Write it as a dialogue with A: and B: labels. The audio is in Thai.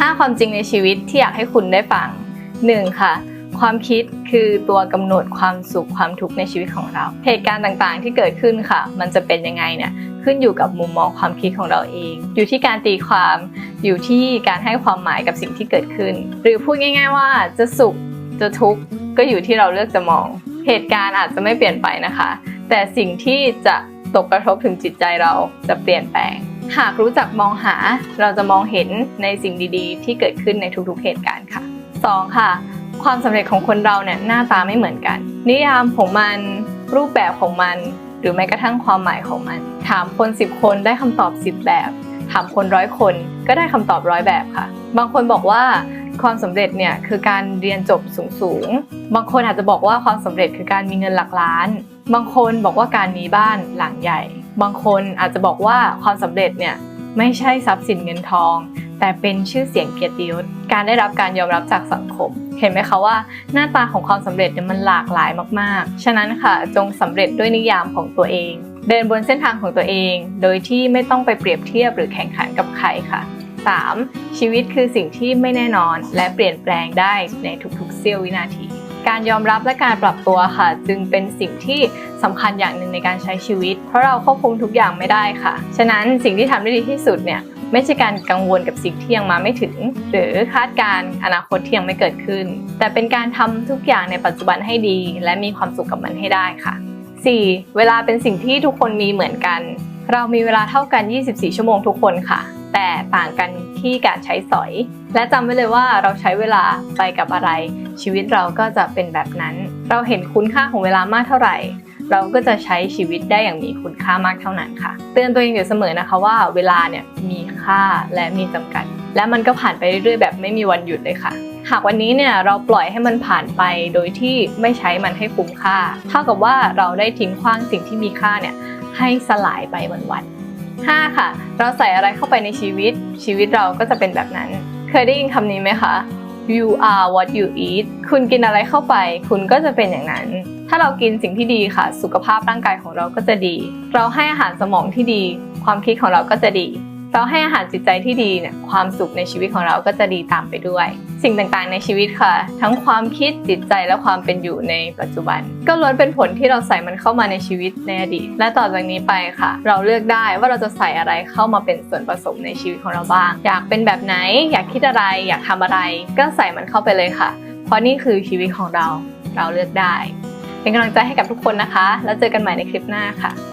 A: 5 ความจริงในชีวิตที่อยากให้คุณได้ฟัง 1. ค่ะ ความคิดคือตัวกำหนดความสุขความทุกข์ในชีวิตของเรา เหตุการณ์ต่างๆที่เกิดขึ้นค่ะ มันจะเป็นยังไงเนี่ยขึ้นอยู่กับมุมมองความคิดของเราเอง อยู่ที่การตีความ อยู่ที่การให้ความหมายกับสิ่งที่เกิดขึ้น หรือพูดง่าย ๆ ว่าจะสุขจะทุกข์ก็อยู่ที่เราเลือกจะมอง เหตุการณ์อาจจะไม่เปลี่ยนไปนะคะ แต่สิ่งที่จะตกกระทบถึงจิตใจเราจะเปลี่ยนแปลง หากรู้จักมองหาเราจะมองเห็นในสิ่งดีๆ ที่เกิดขึ้นในทุกๆเหตุการณ์ค่ะ 2. ค่ะ ความสำเร็จของคนเราเนี่ยหน้าตาไม่เหมือนกัน นิยามของมันรูปแบบของมัน หรือแม้กระทั่งความหมายของมัน ถามคน 10 คนได้คำตอบ 10 แบบ ถามคนร้อยคนก็ได้คำตอบร้อยแบบค่ะ บางคนบอกว่าความสำเร็จเนี่ยคือการเรียนจบสูงๆบางคนอาจจะบอกว่าความสำเร็จคือการมีเงินหลักล้าน บางคนบอกว่าการมีบ้านหลังใหญ่ บางคนอาจจะบอกว่าความสำเร็จเนี่ยไม่ใช่ทรัพย์สินเงินทอง แต่เป็นชื่อเสียงเกียรติยศการได้รับการยอมรับจากสังคม เห็นไหมคะว่าหน้าตาของความสำเร็จเนี่ยมันหลากหลายมากๆ ฉะนั้นค่ะจงสำเร็จด้วยนิยามของตัวเอง เดินบนเส้นทางของตัวเอง โดยที่ไม่ต้องไปเปรียบเทียบหรือแข่งขันกับใครค่ะ 3. ชีวิตคือสิ่งที่ไม่แน่นอนและเปลี่ยนแปลงได้ในทุกๆเสี้ยววินาที การยอมรับและการปรับตัวค่ะ จึงเป็นสิ่งที่สำคัญอย่างหนึ่งในการใช้ชีวิต เพราะเราควบคุมทุกอย่างไม่ได้ค่ะ ฉะนั้นสิ่งที่ทำได้ดีที่สุดเนี่ยไม่ใช่การกังวลกับสิ่งที่ยังมาไม่ถึง หรือคาดการณ์อนาคตที่ยังไม่เกิดขึ้น แต่เป็นการทำทุกอย่างในปัจจุบันให้ดี และมีความสุขกับมันให้ได้ค่ะ 4. เวลาเป็นสิ่งที่ทุกคนมีเหมือนกัน เรามีเวลาเท่ากัน 24 ชั่วโมงทุกคนค่ะ แต่ต่างกันที่การใช้สอย และจำไว้เลยว่าเราใช้เวลาไปกับอะไร ชีวิตเราก็จะเป็นแบบนั้น เราเห็นคุณค่าของเวลามากเท่าไหร่ เราก็จะใช้ชีวิตได้อย่างมีคุณค่ามากเท่านั้นค่ะ เตือนตัวเองอยู่เสมอนะคะว่าเวลาเนี่ยมีค่าและมีจำกัด และมันก็ผ่านไปเรื่อยๆ แบบไม่มีวันหยุดเลยค่ะหากวันนี้เนี่ยเราปล่อยให้มันผ่านไปโดยที่ไม่ใช้มันให้คุ้มค่า เท่ากับว่าเราได้ทิ้งขว้างสิ่งที่มีค่าเนี่ยให้สลายไปวันๆ 5 ค่ะ เราใส่อะไรเข้าไปในชีวิต ชีวิตเราก็จะเป็นแบบนั้น เคยได้ยินคำนี้ไหมคะ you are what you eat คุณกินอะไรเข้าไป คุณก็จะเป็นอย่างนั้น ถ้าเรากินสิ่งที่ดีค่ะ สุขภาพร่างกายของเราก็จะดี เราให้อาหารสมองที่ดี ความคิดของเราก็จะดี เราให้อาหารจิตใจที่ดีเนี่ยความสุขในชีวิตของเราก็จะดีตามไปด้วย สิ่งต่างๆในชีวิตค่ะ ทั้งความคิดจิตใจและความเป็นอยู่ในปัจจุบัน ก็ล้วนเป็นผลที่เราใส่มันเข้ามาในชีวิตในอดีต และต่อจากนี้ไปค่ะ เราเลือกได้ว่าเราจะใส่อะไรเข้ามาเป็นส่วนผสมในชีวิตของเราบ้าง อยากเป็นแบบไหน อยากคิดอะไร อยากทำอะไร ก็ใส่มันเข้าไปเลยค่ะ เพราะนี่คือชีวิตของเราเราเลือกได้ เป็นกำลังใจให้กับทุกคนนะคะ แล้วเจอกันใหม่ในคลิปหน้าค่ะ